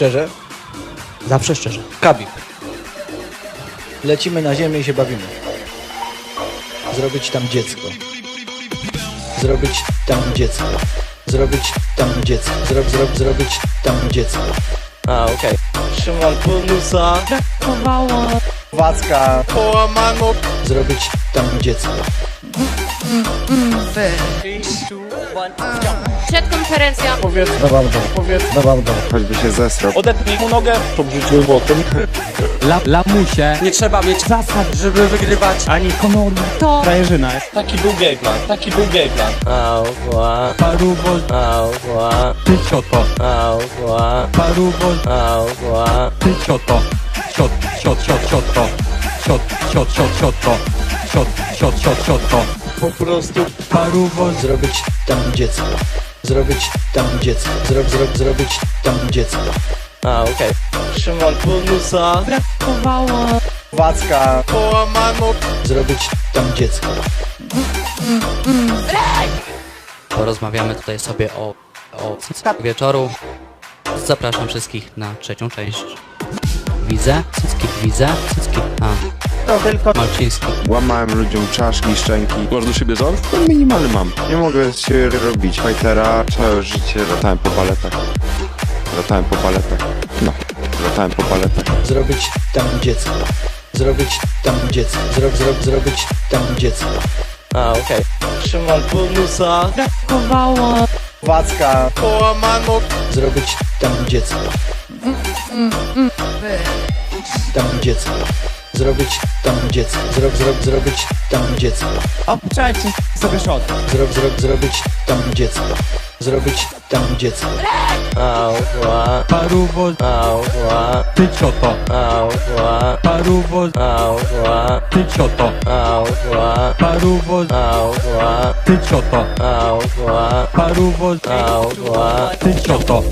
Szczerze? Zawsze szczerze. Kabib. Lecimy na ziemię i się bawimy. Zrobić tam dziecko. Zrobić tam dziecko. Zrobić tam dziecko. Zrob, zrob, zrobić tam dziecko. A, okej. Szymon Bonusa. Chowało. Wacka. Połamano. Zrobić tam dziecko. Przedkonferencja. Powiedz. Powiedz. Choćby się zesrał. Odetnij mu nogę. To wrzucił bokiem. La, lamusie. Nie trzeba mieć zasad, żeby wygrywać, ani honoru. To Frajerzyna jest. Taki był game plan. Taki był game plan. Ała. Paruwo. Ała. Ty cioto. Ała. Paruwo. Ała. Ty cioto. Ciot, ciot, ciot, cioto. Ciot, ciot, ciot, cioto. Ciot, ciot, ciot, cioto. Po prostu. Paruwo. Zrobić tam dziecko. Zrobić tam dziecko. Zrob, zrob, zrobić tam dziecko. A, okej. Szymon Bonusa. chowało. Wacka. Połamano. Zrobić tam dziecko. Porozmawiamy tutaj sobie o, o wieczoru. Zapraszam wszystkich na trzecią część. Widzę, cycki, widzę, cycki. To tylko. Malczyński. Łamałem ludziom czaszki, szczęki. Masz do siebie żal? No minimalny mam. Nie mogę się robić fightera. Całe życie latałem po baletach. Latałem po baletach. No, latałem po baletach. Zrobić tam dziecko. Zrobić tam dziecko. Zrob, zrob, zrobić tam dziecko. A, okej. Szymon Bonusa. Chowało. Wacka. Połamano. Zrobić tam dziecko. Tam dziecko. Zrobić tam dziecko. Zrob, zrob, zrobić tam dziecko. Obczajcie sobie szot. Zrob, zrob, zrobić tam dziecko. Zrobić tam dziecko. Ała. Paruwo. Ała. Ty cioto. Ała. Paruwo. Ała. Ty cioto. Ała. Paruwo. Ała. Ty cioto. Ała. Paruwo. Ała. Ty cioto.